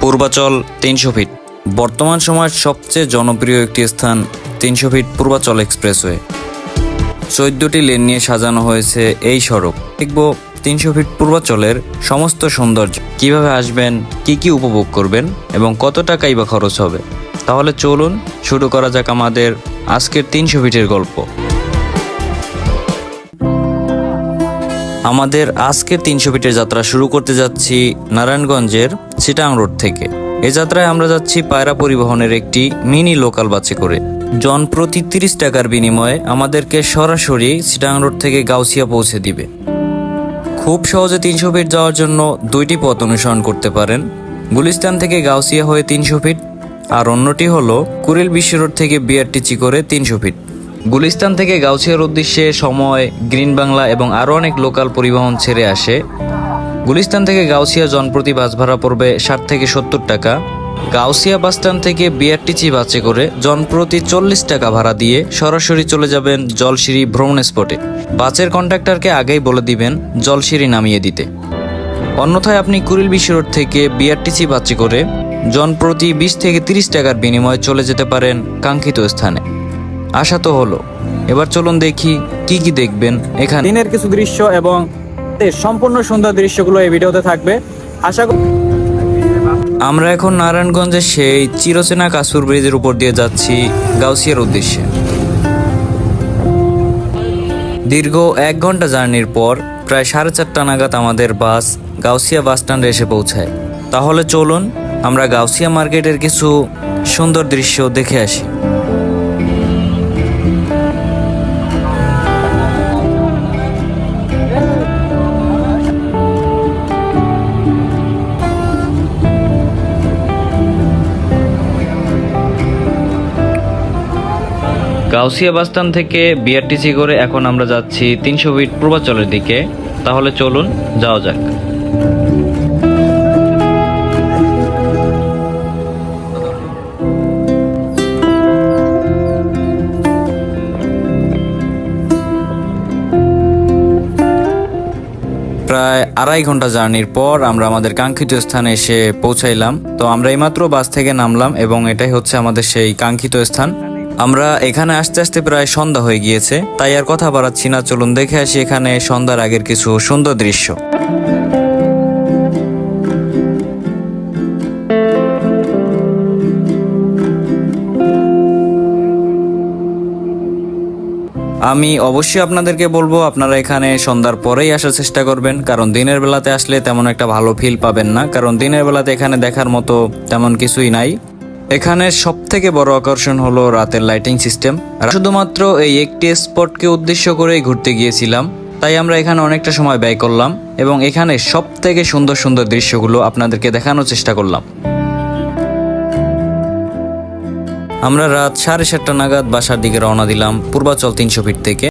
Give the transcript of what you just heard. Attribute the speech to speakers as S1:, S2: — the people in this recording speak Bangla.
S1: পূর্বাচল তিনশো ফিট। বর্তমান সময়ের সবচেয়ে জনপ্রিয় একটি স্থান তিনশো ফিট পূর্বাচল এক্সপ্রেসওয়ে। চোদ্দটি লেন নিয়ে সাজানো হয়েছে এই সড়ক। দেখব তিনশো ফিট পূর্বাচলের সমস্ত সৌন্দর্য। কীভাবে আসবেন, কি কি উপভোগ করবেন এবং কত টাকাই বা খরচ হবে? তাহলে চলুন শুরু করা যাক আমাদের আজকের তিনশো ফিটের গল্প। আমাদের আজকের তিনশো ফিটের যাত্রা শুরু করতে যাচ্ছি নারায়ণগঞ্জের চিটাং রোড থেকে। এ যাত্রায় আমরা যাচ্ছি পায়রা পরিবহনের একটি মিনি লোকাল বাসে করে। জন প্রতি তিরিশ টাকার বিনিময়ে আমাদেরকে সরাসরি চিটাং রোড থেকে গাউসিয়া পৌঁছে দিবে। খুব সহজে তিনশো ফিট যাওয়ার জন্য দুইটি পথ অনুসরণ করতে পারেন। গুলিস্তান থেকে গাউসিয়া হয়ে তিনশো ফিট, আর অন্যটি হলো কুড়িল বিশ্ব রোড থেকে বিআরটিচি করে তিনশো ফিট। গুলিস্তান থেকে গাউসিয়ার উদ্দেশ্যে সময়, গ্রিন বাংলা এবং আরও অনেক লোকাল পরিবহন ছেড়ে আসে। গুলিস্তান থেকে গাউসিয়া জনপ্রতি বাস ভাড়া পড়বে ষাট থেকে সত্তর টাকা। গাউসিয়া বাসস্ট্যান্ড থেকে বিআরটিচি বাসে করে জনপ্রতি চল্লিশ টাকা ভাড়া দিয়ে সরাসরি চলে যাবেন জলসিঁড়ি ভ্রমণ স্পটে। বাসের কন্ট্রাক্টরকে আগেই বলে দিবেন জলসিঁড়ি নামিয়ে দিতে। অন্যথায় আপনি কুড়িল বিশ্ব রোড থেকে বিআরটিসি বাসে করে জনপ্রতি বিশ থেকে তিরিশ টাকার বিনিময়ে চলে যেতে পারেন কাঙ্ক্ষিত স্থানে। আশা তো হলো। এবার চলুন দেখি কি কি দেখবেন এখানে।
S2: দিনের কিছু দৃশ্য এবং সম্পূর্ণ সুন্দর দৃশ্যগুলো এই ভিডিওতে থাকবে। আশা করি
S1: আমরা এখন নারায়ণগঞ্জের সেই চিরচেনা কাসুর ব্রিজের উপর দিয়ে যাচ্ছি গাউসিয়ার উদ্দেশ্যে। দীর্ঘ এক ঘণ্টা জার্নির পর প্রায় সাড়ে চারটা নাগাদ আমাদের বাস গাউসিয়া বাস স্ট্যান্ডে এসে পৌঁছায়। তাহলে চলুন আমরা গাউসিয়া মার্কেটের কিছু সুন্দর দৃশ্য দেখে আসি। গাউসিয়া বাসস্ট্যান্ড থেকে বিআরটিসি করে এখন আমরা যাচ্ছি তিনশো ফিট পূর্বাচলের দিকে। তাহলে চলুন, যাওয়া যাক। প্রায় আড়াই ঘণ্টা জার্নির পর আমরা আমাদের কাঙ্ক্ষিত স্থানে এসে পৌঁছাইলাম। তো আমরা এইমাত্র বাস থেকে নামলাম এবং এটাই হচ্ছে আমাদের সেই কাঙ্ক্ষিত স্থান। আমরা এখানে আসতে আসতে প্রায় সন্ধ্যা হয়ে গিয়েছে, তাই আর কথা বাড়াচ্ছি না। চলুন দেখে আসি এখানে সন্ধ্যার আগের কিছু সুন্দর দৃশ্য। আমি অবশ্যই আপনাদেরকে বলব, আপনারা এখানে সন্ধ্যার পরেই আসার চেষ্টা করবেন, কারণ দিনের বেলাতে আসলে তেমন একটা ভালো ফিল পাবেন না। কারণ দিনের বেলাতে এখানে দেখার মতো তেমন কিছুই নাই। এখানে সব থেকে বড় আকর্ষণ হলো রাতের লাইটিং সিস্টেম শুধুমাত্র এই একটি স্পটকে উদ্দেশ্য করেই ঘুরতে গিয়েছিলাম, তাই আমরা এখানে অনেকটা সময় ব্যয় করলাম এবং এখানে সব থেকে সুন্দর সুন্দর দৃশ্যগুলো আপনাদেরকে দেখানোর চেষ্টা করলাম। আমরা রাত সাড়ে সাতটা নাগাদ বাসার দিকে রওনা দিলাম পূর্বাচল তিনশো ফিট থেকে।